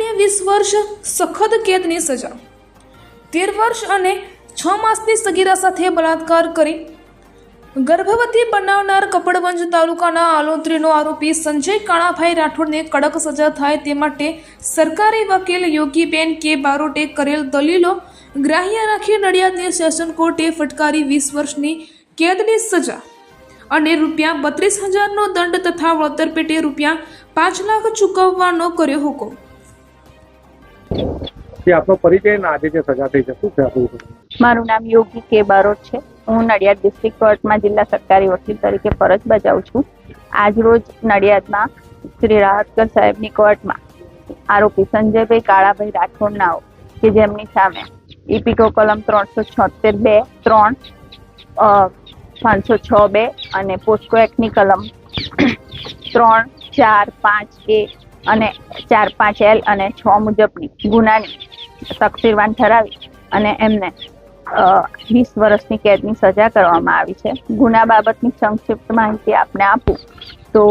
વીસ વર્ષ સખત કેદની સજા. તેર વર્ષ અને છ માસની સગીરા સાથે બળાત્કાર કરી ગર્ભવતી બનાવનાર કપડવંજ તાલુકાના આલોત્રીનો આરોપી સંજય કાણાભાઈ રાઠોડને કડક સજા થાય તે માટે સરકારી વકીલ યોગીબેન કે બારોટે કરેલ દલીલો ગ્રાહ્ય રાખી નડિયાદની સેશન કોર્ટે ફટકારી વીસ વર્ષની કેદની સજા અને રૂપિયા બત્રીસ હજારનો દંડ તથા વળતર પેટે રૂપિયા પાંચ લાખ ચૂકવવાનો કર્યો હુકમ. જે આપનો પરિચય અને આજે જે સજા થઈ છે, શું છે આપણું મારું નામ યોગી કે બારોટ છે. હું નડિયાદ ડિસ્ટ્રિક્ટ કોર્ટમાં જિલ્લા સરકારી વકીલ તરીકે ફરજ બજાવું છું. આજરોજ નડિયાદમાં શ્રી રાહતકર સાહેબની કોર્ટમાં આરોપી સંજયભાઈ કાળાભાઈ રાઠોડનાઓ કે જેમની સામે ઇપિકો કલમ ત્રણસો છોતેર બે, ત્રણ પાંચસો છ બે અને પોસ્કો એક્ટની કલમ ત્રણ, ચાર, પાંચ એ અને ચાર પાંચ એલ અને છ મુજબની ગુનાની તકસીરવાન ઠરાવી અને એમને વીસ વર્ષની કેદની સજા કરવામાં આવી છે. ગુના બાબતની સંક્ષિપ્ત માહિતી આપને આપું તો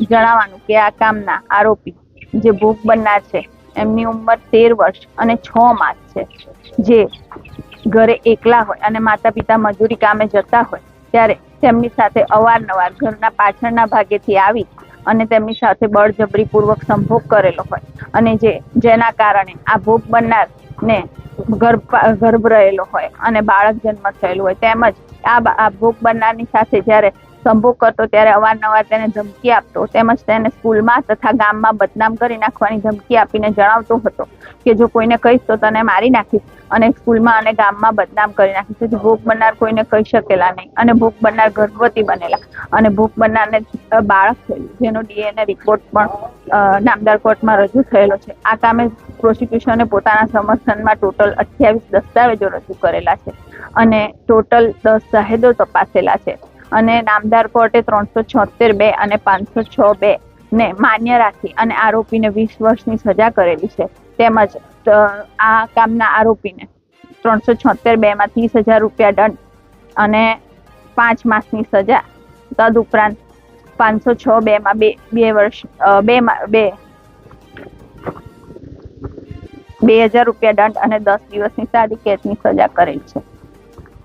જણાવવાનું કે આ કામના આરોપી જે ભોગ બનનાર છે, એમની ઉંમર તેર વર્ષ અને છ માસ છે. જે ઘરે એકલા હોય અને માતા પિતા મજૂરી કામે જતા હોય, ત્યારે તેમની સાથે અવારનવાર ઘરના પાછળના ભાગેથી આવી અને તેમની સાથે બળજબરીપૂર્વક સંભોગ કરેલો હોય. અને જે, જેના કારણે આ ભોગ બનનાર ને ગર્ભ ગર્ભ રહેલો હોય અને બાળક જન્મ થયેલું હોય. તેમજ આ આ ભોગ બનનારની સાથે જ્યારે સંભોગ કરતો ત્યારે અવારનવાર તેને ધમકી આપતો. તેમજ તેને સ્કૂલમાં તથા ગામમાં બદનામ કરી નાખવાની ધમકી આપીને જણાવતો હતો કે જો કોઈને કહીશ તો તને મારી નાખીશ. અને સ્કૂલમાં અને ગામમાં બદનામ કરી નાખી. તેથી ભૂખ બનનાર કોઈને કહી શકેલા નહીં. અને ભૂખ બનનાર ગર્ભવતી બનેલા. અને ભૂખ બનનારને બાળક થયેલું જેનો ડીએનએ રિપોર્ટ પણ નામદાર કોર્ટમાં રજૂ થયેલો છે. આ કામે પ્રોસિક્યુશને પોતાના સમર્થનમાં ટોટલ અઠ્યાવીસ દસ્તાવેજો રજૂ કરેલા છે. અને ટોટલ દસ જાહેદો તપાસેલા છે. અને નામદાર કોર્ટે ત્રણસો છોતેર બે અને પાંચસો છ બે ને માન્ય રાખી અને આરોપીને વીસ વર્ષની સજા કરેલી છે. તેમજ આ કામના આરોપીને. ત્રણસો છોતેર બેમાં ત્રીસ હજાર રૂપિયા દંડ અને પાંચ માસની સજા. તદુપરાંત પાંચસો છ બેમાં બે બે વર્ષ બે બે. બે હજાર રૂપિયા દંડ અને દસ દિવસની સાદી કેદની સજા કરેલ છે.